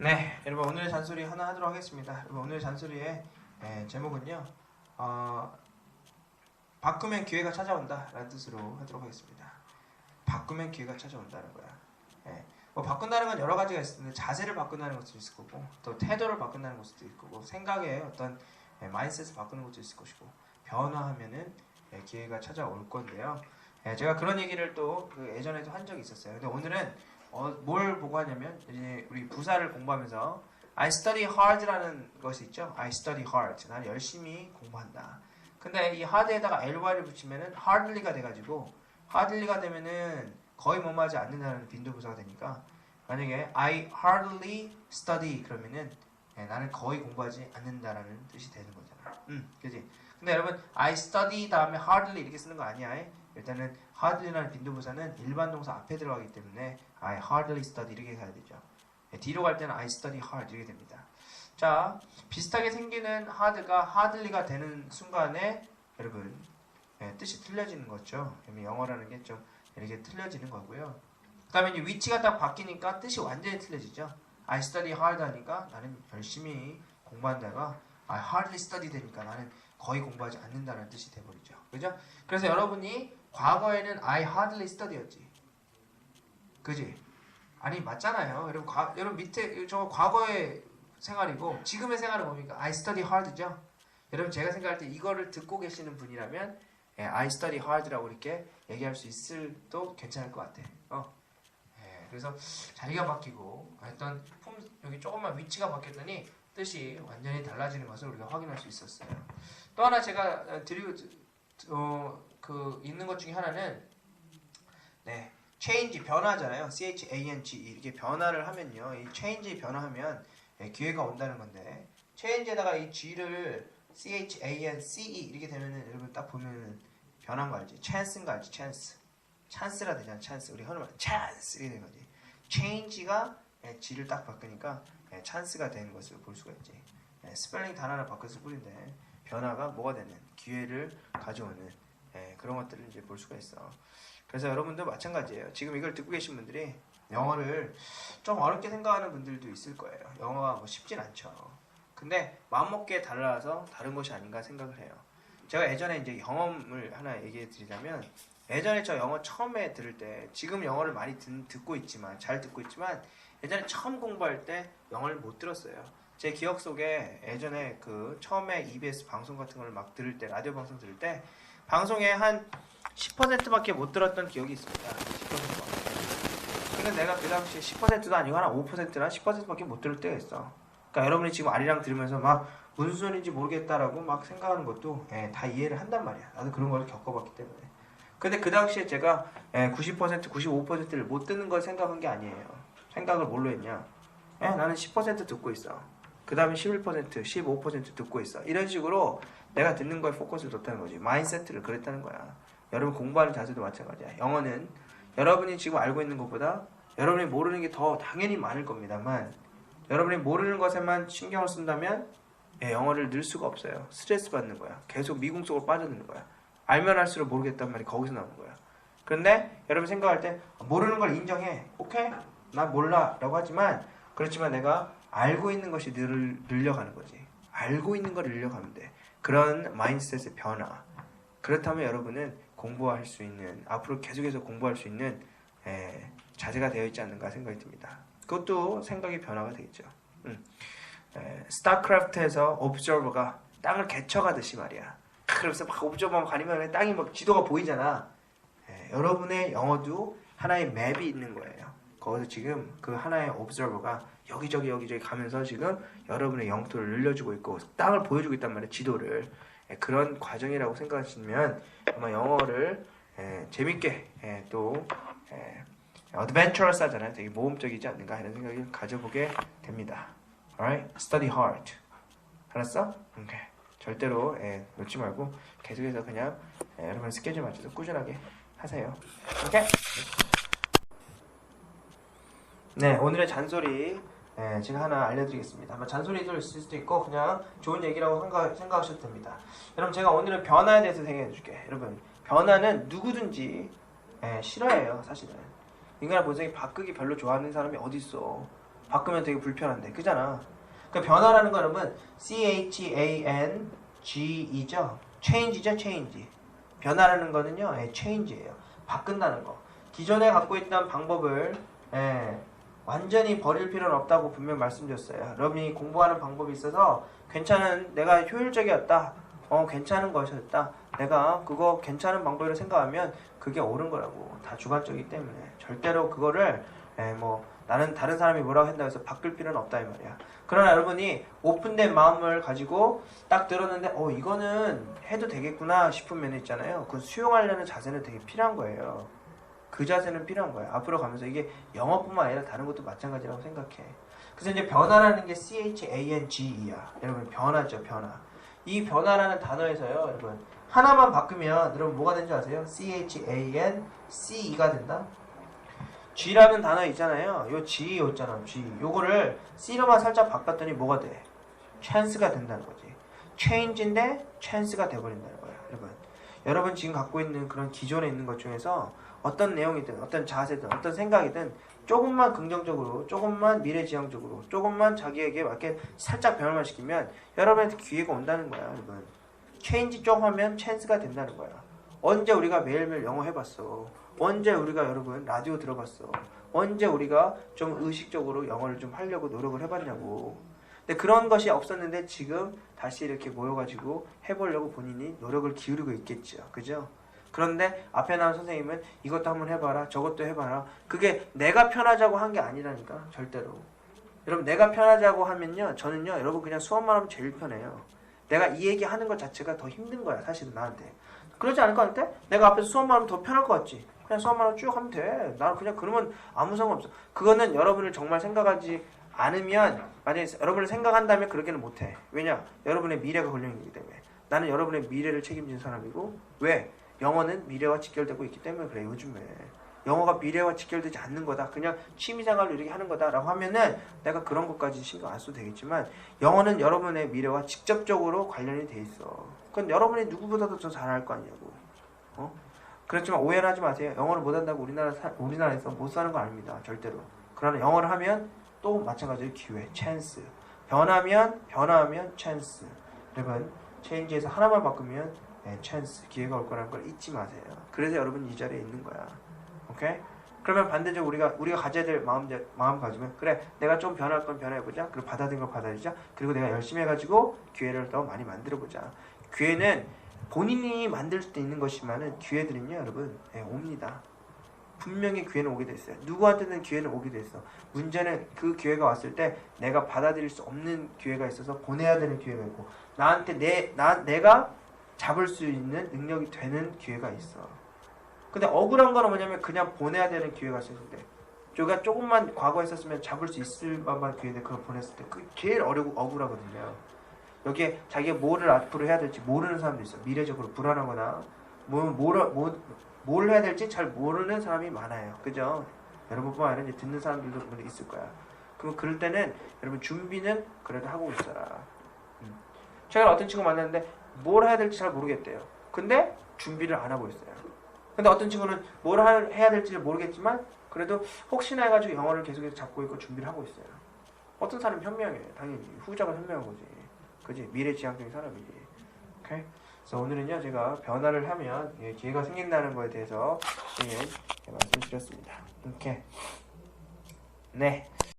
네, 여러분 오늘의 잔소리 하나 하도록 하겠습니다. 여러분 오늘 잔소리의 예, 제목은요, 어, 바꾸면 기회가 찾아온다라는 뜻으로 하도록 하겠습니다. 바꾸면 기회가 찾아온다는 거야. 예, 뭐 바꾼다는 건 여러 가지가 있는데 자세를 바꾼다는 것도 있을 거고, 또 태도를 바꾼다는 것도 있을 거고, 생각의 어떤 예, 마인셋을 바꾸는 것도 있을 것이고, 변화하면은 예, 기회가 찾아올 건데요. 예, 제가 그런 얘기를 또 그 예전에도 한 적이 있었어요. 근데 오늘은 어, 뭘 보고 하냐면 이제 우리 부사를 공부하면서 I study hard라는 것이 있죠. I study hard. 나는 열심히 공부한다. 근데 이 hard에다가 ly를 붙이면은 hardly가 돼가지고 hardly가 되면은 거의 뭐하지 않는다는 빈도부사가 되니까 만약에 I hardly study 그러면은 예, 나는 거의 공부하지 않는다라는 뜻이 되는 거잖아. 음, 그지? 근데 여러분 I study 다음에 hardly 이렇게 쓰는 거 아니야. 일단은 hardly라는 빈도부사는 일반 동사 앞에 들어가기 때문에 I hardly study 이렇게 가야 되죠. 예, 뒤로 갈 때는 I study hard 이렇게 됩니다. 자, 비슷하게 생기는 hard가 hardly가 되는 순간에 여러분 예, 뜻이 틀려지는 거죠. 영어라는 게 좀 이렇게 틀려지는 거고요. 그 다음에 이제 위치가 딱 바뀌니까 뜻이 완전히 틀려지죠. I study hard 하니까 나는 열심히 공부한다가 I hardly study 되니까 나는 거의 공부하지 않는다는 뜻이 돼버리죠. 그죠? 그래서 여러분이 과거에는 I hardly study였지. 그지? 아니 맞잖아요. 여러분 과, 여러분 밑에 저 과거의 생활이고 지금의 생활은 뭡니까? I study hard죠. 여러분 제가 생각할 때 이거를 듣고 계시는 분이라면 예, I study hard라고 이렇게 얘기할 수 있을도 괜찮을 것 같아. 어. 예, 그래서 자리가 바뀌고 어떤 품 여기 조금만 위치가 바뀌었더니 뜻이 완전히 달라지는 것을 우리가 확인할 수 있었어요. 또 하나 제가 어, 드리고 어, 그 있는 것 중에 하나는 네 change 변화잖아요. C H A N G E 이렇게 변화를 하면요. 이 change 변화하면 예, 기회가 온다는 건데 change에다가 이 G를 C H A N C E 이렇게 되면은 여러분 딱 보면은 변한 거 알지? chance인 거 알지? chance. chance라 되잖아. chance. 우리 흔히 말 chance 이렇게 되는 거지. change가 예, G를 딱 바꾸니까 예, chance가 되는 것을 볼 수가 있지. 예, 스펠링 단어를 바꿨을 뿐인데 변화가 뭐가 되는 기회를 가져오는 예, 그런 것들을 이제 볼 수가 있어. 그래서 여러분도 마찬가지예요. 지금 이걸 듣고 계신 분들이 영어를 좀 어렵게 생각하는 분들도 있을 거예요. 영어가 뭐 쉽진 않죠. 근데 마음먹기에 달라서 다른 것이 아닌가 생각을 해요. 제가 예전에 이제 경험을 하나 얘기해 드리자면 예전에 저 영어 처음에 들을 때 지금 영어를 많이 듣, 듣고 있지만 잘 듣고 있지만 예전에 처음 공부할 때 영어를 못 들었어요. 제 기억 속에 예전에 그 처음에 EBS 방송 같은 걸 막 들을 때 라디오 방송 들을 때 방송에 한 10%밖에 못 들었던 기억이 있습니다. 10%밖에. 근데 내가 그 당시에 10%도 아니고 한 5%나 10%밖에 못 들을 때가 있어. 그러니까 여러분이 지금 아리랑 들으면서 막 무슨 소리인지 모르겠다라고 막 생각하는 것도 예, 다 이해를 한단 말이야. 나도 그런 걸 겪어봤기 때문에. 근데 그 당시에 제가 예, 90% 95%를 못 듣는 걸 생각한 게 아니에요. 생각을 뭘로 했냐? 예, 나는 10% 듣고 있어. 그 다음에 11%, 15% 듣고 있어. 이런 식으로 내가 듣는 거에 포커스를 뒀다는 거지. 마인세트를 그랬다는 거야. 여러분 공부하는 자세도 마찬가지야. 영어는 여러분이 지금 알고 있는 것보다 여러분이 모르는 게 더 당연히 많을 겁니다만 여러분이 모르는 것에만 신경을 쓴다면 예, 영어를 늘 수가 없어요. 스트레스 받는 거야. 계속 미궁 속으로 빠져드는 거야. 알면 할수록 모르겠단 말이 거기서 나오는 거야. 그런데 여러분 생각할 때 모르는 걸 인정해. 오케이? 나 몰라. 라고 하지만 그렇지만 내가 알고 있는 것이 늘, 늘려가는 거지. 알고 있는 걸 늘려가면 돼. 그런 마인드셋의 변화. 그렇다면 여러분은 공부할 수 있는 앞으로 계속해서 공부할 수 있는 에, 자세가 되어 있지 않는가 생각이 듭니다. 그것도 생각의 변화가 되겠죠. 음. 에, 스타크래프트에서 옵저버가 땅을 개척하듯이 말이야. 그래서 막 옵저버 가리면 땅이 막 지도가 보이잖아. 에, 여러분의 영어도 하나의 맵이 있는 거예요. 거기서 지금 그 하나의 옵저버가 여기저기 여기저기 가면서 지금 여러분의 영토를 늘려주고 있고 땅을 보여주고 있단 말이에요. 지도를. 예, 그런 과정이라고 생각하시면 아마 영어를 예, 재밌게 예, 또 예, adventurous 하잖아요. 되게 모험적이지 않는가 이런 생각을 가져보게 됩니다. Alright? Study hard. 알았어? 오케이. 절대로 예, 놓지 말고 계속해서 그냥 예, 여러분 스케줄 맞춰서 꾸준하게 하세요. 오케이? 네, 오늘의 잔소리 예, 제가 하나 알려드리겠습니다. 아마 잔소리도 있을 수도 있고 그냥 좋은 얘기라고 생각, 생각하셔도 됩니다. 여러분 제가 오늘은 변화에 대해서 생각해 줄게요. 여러분 변화는 누구든지 예, 싫어해요 사실은. 인간의 본성이 바꾸기 별로 좋아하는 사람이 어디 있어? 바꾸면 되게 불편한데 그잖아 그 변화라는 거 여러분 C H A N G E죠 change죠 change 변화라는 거는요 예, change예요 바꾼다는 거 기존에 갖고 있던 방법을 예, 완전히 버릴 필요는 없다고 분명 말씀드렸어요. 여러분이 공부하는 방법이 있어서 괜찮은 내가 효율적이었다. 어 괜찮은 것이었다. 내가 그거 괜찮은 방법이라고 생각하면 그게 옳은 거라고. 다 주관적이기 때문에. 절대로 그거를 예, 뭐 나는 다른 사람이 뭐라고 한다고 해서 바꿀 필요는 없다 이 말이야. 그러나 여러분이 오픈된 마음을 가지고 딱 들었는데 어 이거는 해도 되겠구나 싶은 면이 있잖아요. 그 수용하려는 자세는 되게 필요한 거예요 그 자세는 필요한 거예요 앞으로 가면서 이게 영어뿐만 아니라 다른 것도 마찬가지라고 생각해 그래서 이제 변화라는 게 C-H-A-N-G-E야 여러분 변화죠 변화 이 변화라는 단어에서요 여러분 하나만 바꾸면 여러분 뭐가 되는지 아세요? C-H-A-N-C-E가 된다 G라는 단어 있잖아요. 요 G 였잖아. G. 요거를 C로만 살짝 바꿨더니 뭐가 돼? chance가 된다는 거지. change인데 chance가 돼버린다는 거야. 여러분. 여러분 지금 갖고 있는 그런 기존에 있는 것 중에서 어떤 내용이든 어떤 자세든 어떤 생각이든 조금만 긍정적으로 조금만 미래지향적으로 조금만 자기에게 맞게 살짝 변화만 시키면 여러분한테 기회가 온다는 거야 여러분 change 좀 하면 chance가 된다는 거야 언제 우리가 매일매일 영어 해봤어 언제 우리가 여러분 라디오 들어봤어? 언제 우리가 좀 의식적으로 영어를 좀 하려고 노력을 해봤냐고. 근데 그런 것이 없었는데 지금 다시 이렇게 모여가지고 해보려고 본인이 노력을 기울이고 있겠죠. 그죠? 그런데 앞에 나온 선생님은 이것도 한번 해봐라, 저것도 해봐라. 그게 내가 편하자고 한 게 아니라니까, 절대로. 여러분, 내가 편하자고 하면요, 저는요, 여러분 그냥 수업만 하면 제일 편해요. 내가 이 얘기 하는 것 자체가 더 힘든 거야, 사실은 나한테. 그러지 않을 것 같아? 내가 앞에서 수업만 하면 더 편할 것 같지? 그냥 수업만 하면 쭉 하면 돼. 나는 그냥 그러면 아무 상관없어. 그거는 여러분을 정말 생각하지 않으면 만약에 여러분을 생각한다면 그렇게는 못해. 왜냐? 여러분의 미래가 걸려있는 거기 때문에. 나는 여러분의 미래를 책임진 사람이고 왜? 영어는 미래와 직결되고 있기 때문에 그래 요즘에. 영어가 미래와 직결되지 않는 거다. 그냥 취미생활로 이렇게 하는 거다 라고 하면은 내가 그런 것까지 신경 안 써도 되겠지만 영어는 여러분의 미래와 직접적으로 관련이 돼 있어. 그건 여러분이 누구보다도 더 잘할 거 아니냐고. 어? 그렇지만 오해를 하지 마세요. 영어를 못한다고 우리나라 사, 우리나라에서 못 사는 거 아닙니다. 절대로. 그러나 영어를 하면 또 마찬가지로 기회, 찬스. 변하면 변화하면 찬스. 여러분 체인지에서 하나만 바꾸면 네, 찬스 기회가 올 거라는 걸 잊지 마세요. 그래서 여러분 이 자리에 있는 거야. 오케이? 그러면 반대적으로 우리가 우리가 가져야 될 마음 마음 가지면 그래 내가 좀 변할 건 변해 보자. 그리고 받아들인 걸 받아들이자. 그리고 내가 열심히 해가지고 기회를 더 많이 만들어 보자. 기회는 본인이 만들 수도 있는 것이지만은 기회들은요 여러분 예, 옵니다 분명히 기회는 오게 돼 있어요 누구한테는 기회는 오게 돼 있어 문제는 그 기회가 왔을 때 내가 받아들일 수 없는 기회가 있어서 보내야 되는 기회가 있고 나한테 내, 나, 내가 잡을 수 있는 능력이 되는 기회가 있어 근데 억울한 거는 뭐냐면 그냥 보내야 되는 기회가 때 저가 조금만 과거에 있었으면 잡을 수 있을 만한 기회인데 그걸 보냈을 때 그게 제일 어려고 억울하거든요 여기에 자기가 뭐를 앞으로 해야 될지 모르는 사람도 있어. 미래적으로 불안하거나 뭐, 뭘, 뭐, 뭘 해야 될지 잘 모르는 사람이 많아요. 그죠? 여러분뿐만 아니라 이제 듣는 사람들도 있을 거야. 그럼 그럴 때는 여러분 준비는 그래도 하고 있어라. 음. 제가 어떤 친구 만났는데 뭘 해야 될지 잘 모르겠대요. 근데 준비를 안 하고 있어요. 근데 어떤 친구는 뭘 하- 해야 될지를 모르겠지만 그래도 혹시나 해가지고 영어를 계속해서 잡고 있고 준비를 하고 있어요. 어떤 사람은 현명해. 당연히 후자가 현명한 거지. 그지 미래지향적인 사람이지. 오케이. 그래서 오늘은요 제가 변화를 하면 예, 기회가 생긴다는 거에 대해서 예, 말씀드렸습니다. 오케이. 네.